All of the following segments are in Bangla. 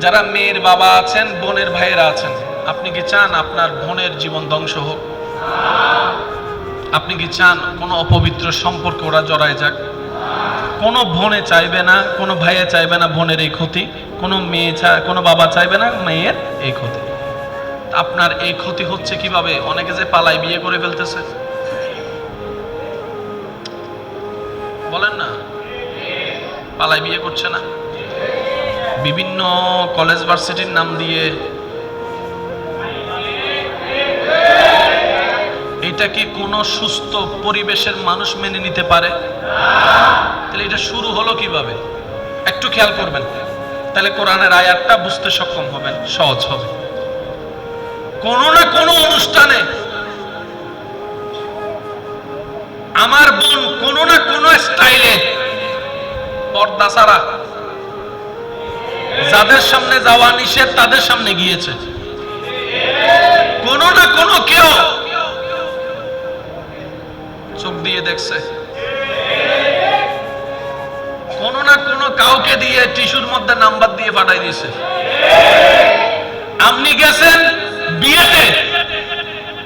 যারা মেয়ের বাবা আছেন, বোনের ভাইয়েরা আছেন, আপনি কি চান আপনার বোনের জীবন ধ্বংস হোক? আপনি কি চান কোনো অপবিত্র সম্পর্ক ওরা জড়ায় যাক? কোনো বোনে চাইবে না, কোনো ভাইয়ে চাইবে না বোনের এই ক্ষতি, কোনো মেয়ে কোনো বাবা চাইবে না মেয়ের এই ক্ষতি। আপনার এই ক্ষতি হচ্ছে কীভাবে? অনেকে যে পালাই বিয়ে করে ফেলতেছে। বলেন না। পালাই বিয়ে করছে না। বিভিন্ন কলেজ ভার্সিটির নাম দিয়ে। এটা কি কোনো সুস্থ পরিবেশের মানুষ মেনে নিতে পারে? তাহলে এটা শুরু হলো কীভাবে? একটু খেয়াল করবেন। তাহলে কোরআনের আয়াতটা বুঝতে সক্ষম হবেন, সহজ হবে। কোনো না কোনো অনুষ্ঠানে আমার বোন কোনো না কোনো স্টাইলে পর্দা ছাড়া যাদের সামনে যাওয়া নিষেধ, তাদের সামনে গিয়েছে। কোনো না কোনো কেউ চোখ দিয়ে দেখছে। কোনো না কোনো কাউকে দিয়ে টিস্যুর মধ্যে নাম্বার দিয়ে পাঠাই দিয়েছে। আপনি গেছেন বিয়েতে,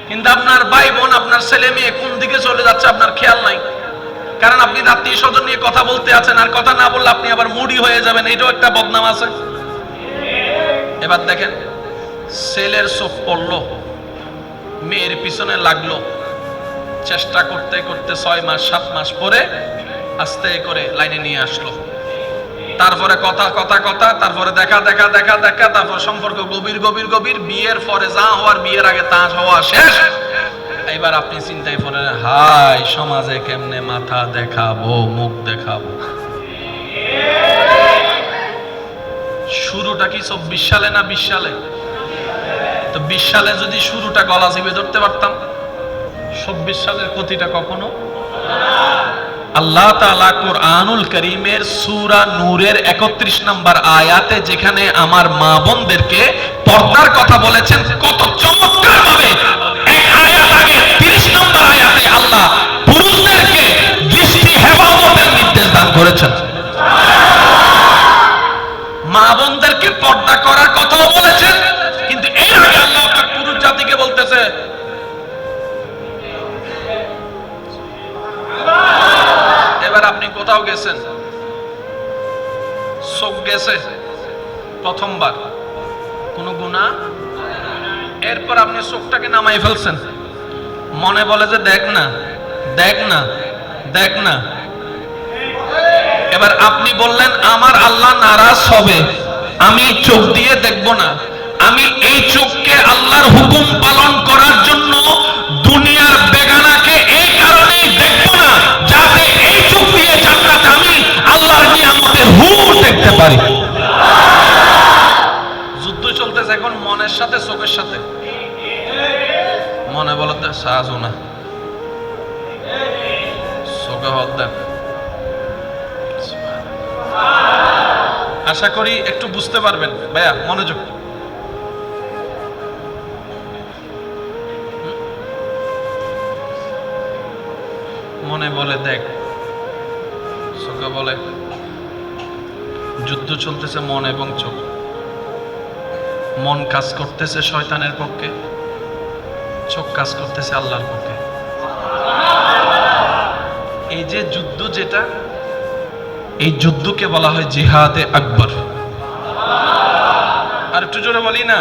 কিন্তু আপনার ভাই বোন, আপনার ছেলে মেয়ে কোন দিকে চলে যাচ্ছে আপনার খেয়াল নাই। কারণ আপনি আত্মীয় স্বজন নিয়ে কথা বলতে আছেন, আর কথা না বললে আপনি আবার মুডি হয়ে যাবেন, এটাও একটা বদনাম আছে। এবার দেখেন ছেলের চোখ পড়ল, মেয়ের পিছনে লাগল। চেষ্টা করতে করতে ছয় মাস, সাত মাস পরে আস্তে করে লাইনে নিয়ে আসলো। তারপরে কথা কথা কথা, তারপরে দেখা দেখা দেখা দেখা, তারপর সম্পর্ক গভীর গভীর গভীর, বিয়ের পরে যা হওয়ার, বিয়ের আগে তা হওয়া শেষ। এবার আপনি চিন্তায় পড়েন হাই সমাজে কেমনে মাথা দেখাবো, মুখ দেখাবো? শুরুটা কি চব্বিশ সালে না বিশ সালে? তো বিশ সালে যদি শুরুটা গলা চেপে ধরতে পারতাম, চব্বিশ সালের ক্ষতিটা কখনো? আল্লাহ তালা কোরআনুল করিমের সুরা নূরের 31 নম্বর আয়াতে যেখানে আমার মা বোনদেরকে পর্দার কথা বলেছেন, কত আপনি কোথাও গেছেন? চোখ গেছে? প্রথমবার। কোনো গুণা এরপর আপনি চোখটাকে নামাই ফেলছেন। মনে বলে যে, দেখ না দেখ না দেখ না। এবার আপনি বললেন, আমার আল্লাহ নারাজ হবে। আমি চোখ দিয়ে দেখব না। আমি এই চোখকে সাথে, চোখের সাথে। মনে বলতে সাহায্য না চোখে হদ দেন আশা করি একটু বুঝতে পারবেন। ভাইয়া, মনোযোগ। মনে বলে, দেখ। চোখে বলে, যুদ্ধ চলতেছে মন এবং চোখ। মন কাজ করতেছে শয়তানের পক্ষে, চোখ কাজ করতেছে আল্লাহর পক্ষে। এই যে যুদ্ধ যেটা, এই যুদ্ধকে বলা হয় জিহাদে আকবর। আর একটু জোরে বলি না?